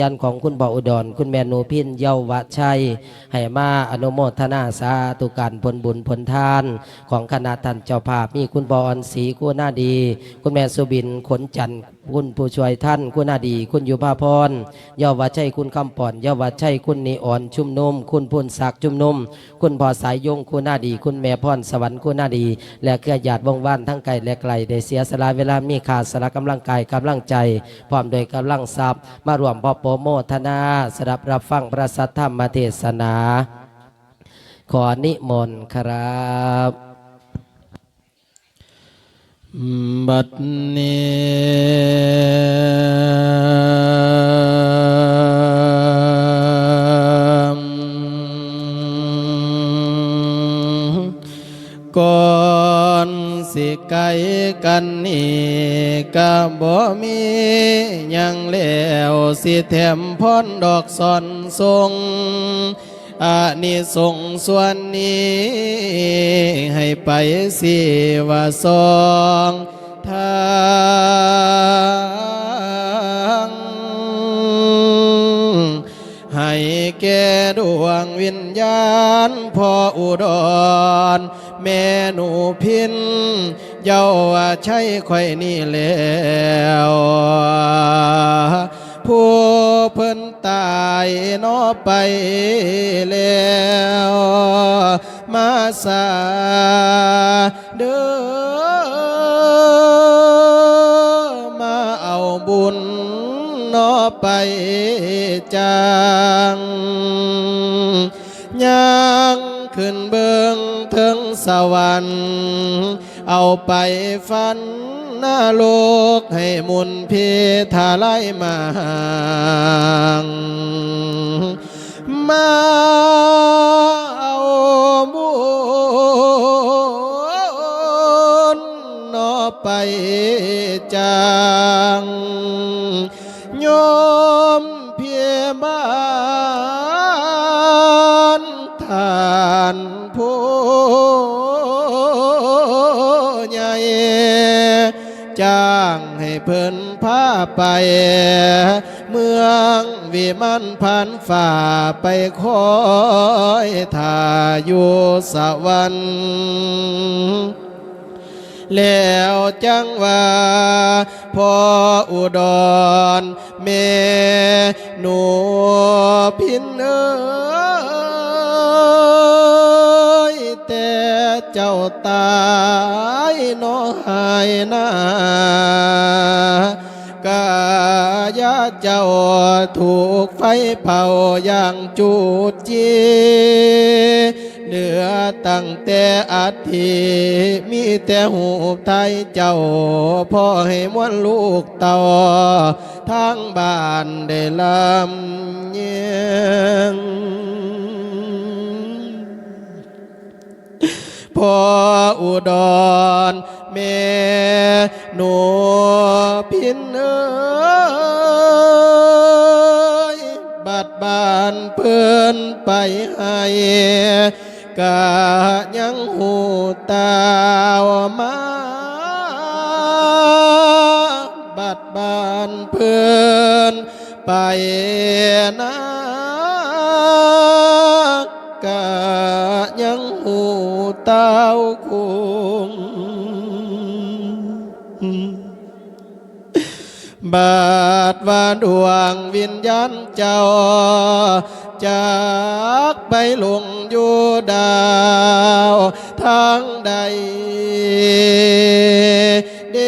ยันของคุณบ่ออุดร คุณแม่นูพินเยาวชัยให้มาอนุโมทนาสาธุการผลบุญผลทาน ของคณะท่านเจ้าภาพมีคุณบอลศรีคุณนาดี คุณแม่สุบินขนจันทร์คุณผู้ช่วยท่าน คุณนาดี คุณยุพาพรเยาวชัยคุณคำป่อนเยาวชัยคุณนิอ่อนชุ่มนุมคุณพุนศักชุ่มนุมคุณพ่อสายยง คุณนาดี คุณแม่พรสวรรค์คุณนาดี และเครือญาติวงว่านทั้งไกลและไกลได้เสียสละเวลามีขาดสละกำลังกายกำลังใจ พร้อมโดยกำลังทรัพย์ มารวมพอโปโมทนาสดับรับฟังพระสัทธรรมเทศนา ขอนิมนต์ครับ บัดนี้ก่อนสิไกลกันนี่ก็บ่มียังแล้วสิแถมพรดอกสอนทรง อานิสงส์ส่วนนี้ ให้ไปสิว่าสองทางให้แก่ดวงวิญญาณพ่ออุดร แม่หนูพิน เยาว่าใช่ข่อยนี่แล้วผู้เพิ่น ตายเนอไปแล้วมาสาเด้อมาเอาบุญเนอไปจังยังขึ้นเบิงถึงสวรรค์ เอาไปฟัน น้าโลกให้มุนเพทาไลมามาเอาบุญนอไปจังโยมเพียบ้า จ้างให้เพิ่นพาไป เมืองวิมันพันฝ่าไปคอยท่าอยู่สวรรค์แล้วจังว่าพออุดรแม่หนูพินเอ เจ้าตายน้อหายนากายาเจ้าถูกไฟเผาอย่างจูดจีเหนือตั้งแต่อาทิมีแต่หูไทยเจ้าพ่อให้มวนลูกเต่าทางบ้านได้ลำเยียง พ่ออุดรแม่หนูพินเอยบัดบานเพื่อนไปให้กะยังหูตาวมาบัดบานเพื่อนไปนะกะ เต้าคุงบาดว่าดวงวิญญาณเจ้า จากไปหลงอยู่ดาวทางใดเด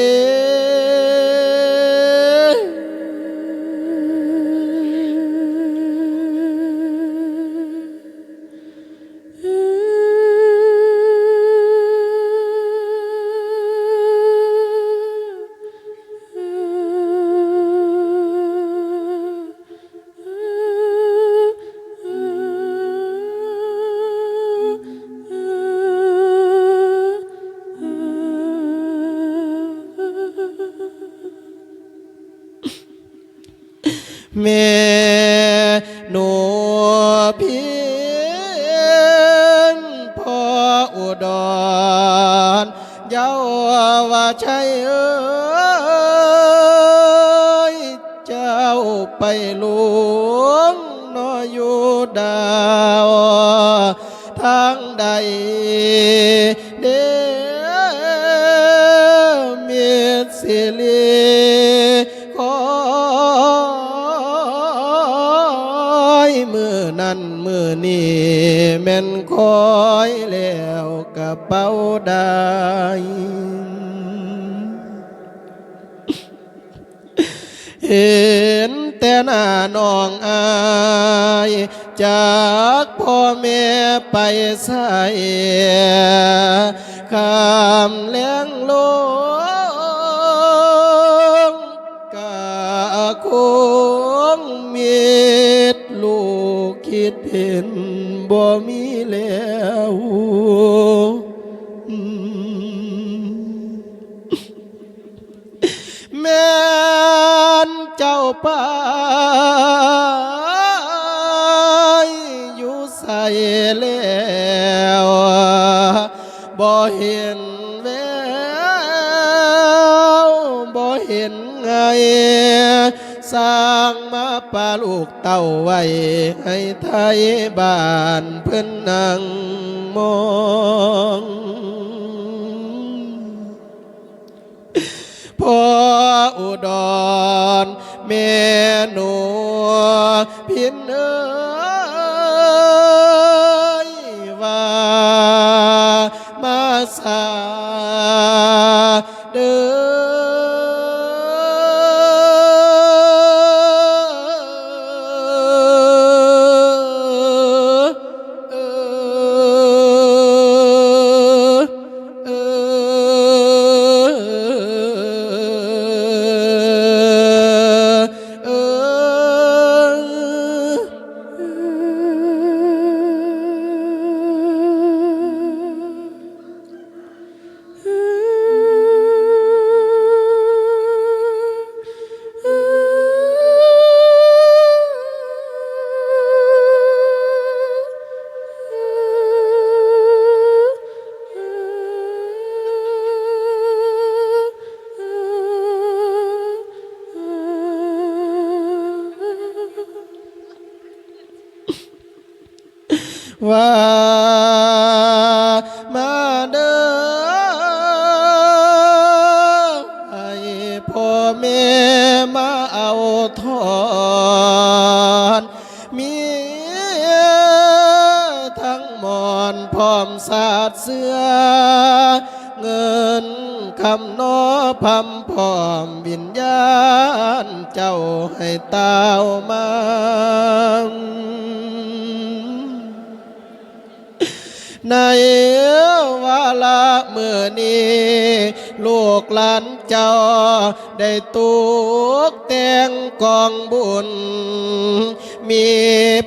แม่หนูเพียนพ่ออุดรเย้าว่าใช่เอ้ยเจ้าไปลูงนออยู่ดาวทางใดเด้อเมีสิลี แม่นคอยแล้วกระเป๋าได้เห็นแต่หน้าน้องอายจากพ่อแม่ไปใส่คำเลี้ยงลง ไงสร้างมาปาลูกเต้าไว้ ให้ไทยบ้านเพิ่นนังมองพ่ออุดรแม่หนูพินเอยว่ามาสาเด้อ ว่ามาเด้อให้พ่อแม่มาเอาทอนมีทั้งหมอนพร้อมสาดเสื้อ เงินคำนอพำพร้อมวิญญาณเจ้าให้ตาวมา ในวาละเมื่อนี้ลูกหลานเจ้า ได้ตุกแต่งกองบุญ มี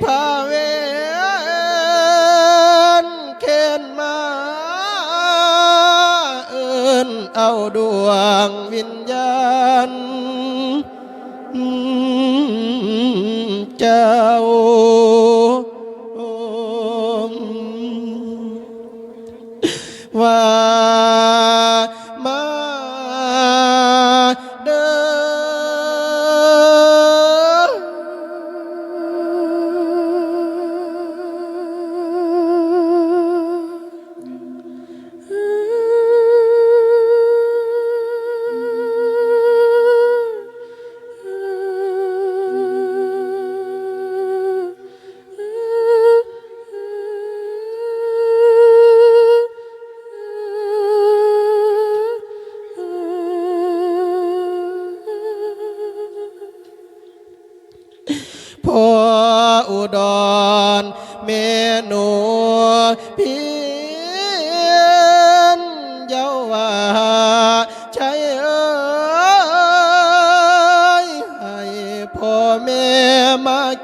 พระเวนเข็นมาเอินเอาดวงวิญญาณเจ้า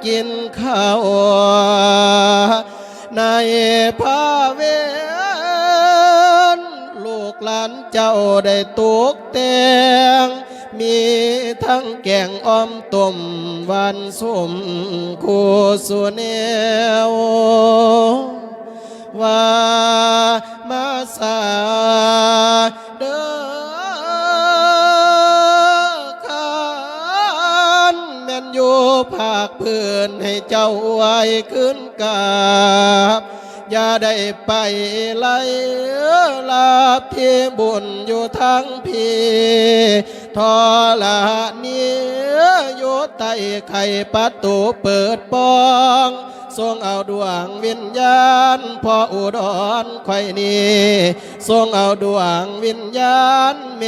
กินข้าวในพาเวนลูกหลานเจ้าได้ตกแต่งมีทั้งแกงอ้อมต้มวานสมคูสุเนวว่ามาสา ภาคานแม่นอยู่ภาคพื้นให้เจ้าไว้ขึ้นกาบอย่าได้ไปไล่ลาบที่บุญอยู่ทั้งพีทอละนี้อยู่ใต้ไข่ประตูเปิดปอง ทรงเอาดวงวิญญาณพ่ออุดรไข่นี้ทรงเอาดวงวิญญาณเม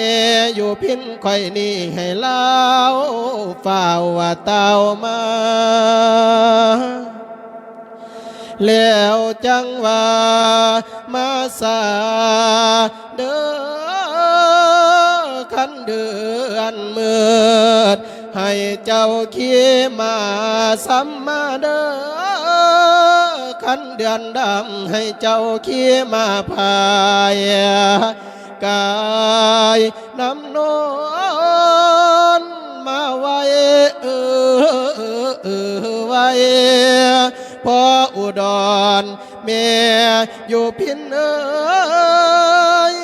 อยู่พินไข่นี้ให้เล่าฝ่าวว่าเต้ามาแล้วจังว่ามาสาเด้อขันเดือนมืดให้เจ้าขี่มาสัมมาเด้อันเดือนดำให้เจ้าขี่มาพายกายน้ำนอนมาไว้เออเออเออไว้พ่ออุดรแม่อยู่พินเอ้ย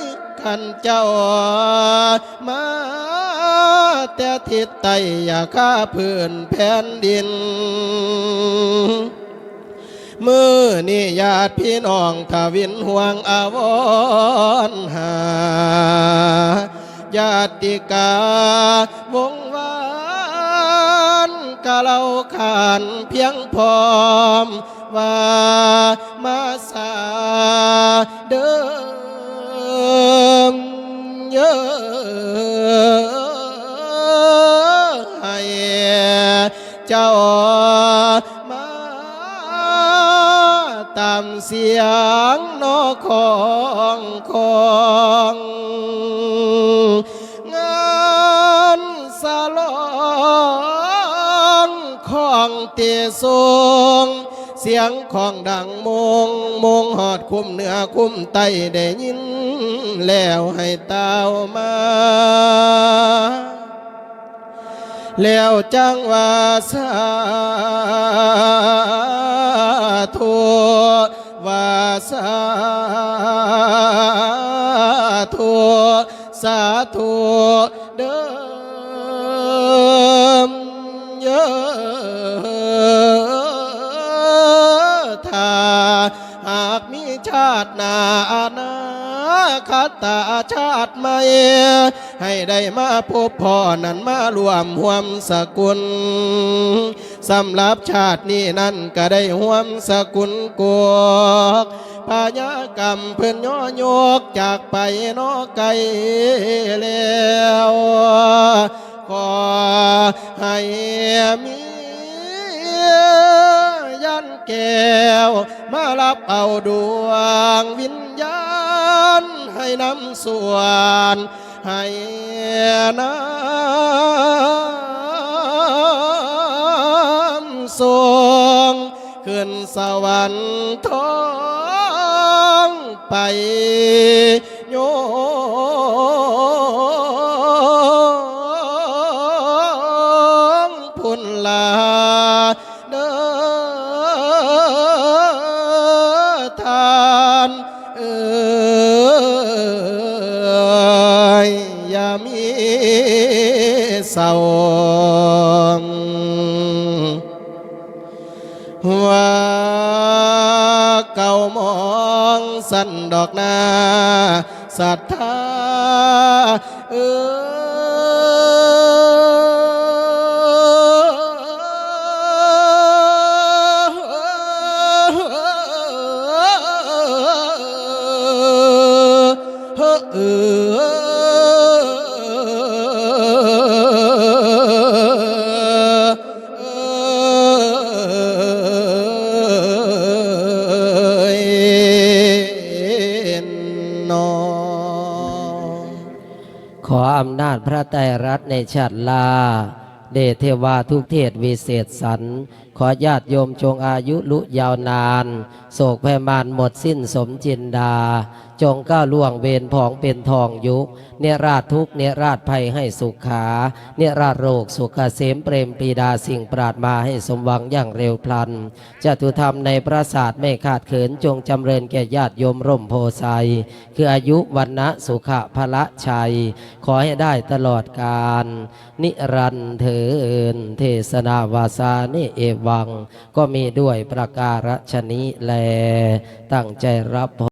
ขันเจ้ามาแต่ทิศใต้อย่าข้าพื้นแผ่นดิน มือนี่ญาติพี่น้องทวินห่วงอาวรหาญาติกาวงวานกะเราขานเพียงพร้อมว่ามาสาเดิมเยอะให้เจ้า ตามเสียงนอของของงานสาลองของเตียทรงเสียงของดังมงมงหอดคุ้มเหนือคุ้มไตได้ยิน แล้วให้เต้ามาแล้วจังว่าสา พบพ่อนั้นมารวมห่วมสกุลสำหรับชาตินี้นั้นก็ได้ห่วมสกุลกวกพญากรรมเพื่อนย่อยกจากไปนอไกลแล้วขอให้มียันแก้วมารับเอาดวงวิญญาณให้นำส่วน ให้น้ำสรงขึ้นสวรรค์ท้องไป สวงว่าเก่ามองสันดอกนาศรัทธาเออ พระไตรรัตน์ในชาติลา เดเทวาทุกเทศวิเศษสรร ขอญาติโยมจงอายุลุยาวนาน โศกภัยมานหมดสิ้นสมจินดา จงก้าวล่วงเวรผองเป็นทองยุค เนราชทุกเนราชภัยให้สุขา เนราชโรคสุขเกษมเปรมปีดาสิ่งปราดมาให้สมหวังอย่างเร็วพลันจตุธรรมในปราสาทไม่ขาดเขินจงจำเริญแก่ญาติโยมร่มโพไซคืออายุวันนะสุขะพละชัย ขอให้ได้ตลอดกาลนิรันเถินเทศนาวาสานิเอวง ก็มีด้วยประการฉนี้แล ตั้งใจรับ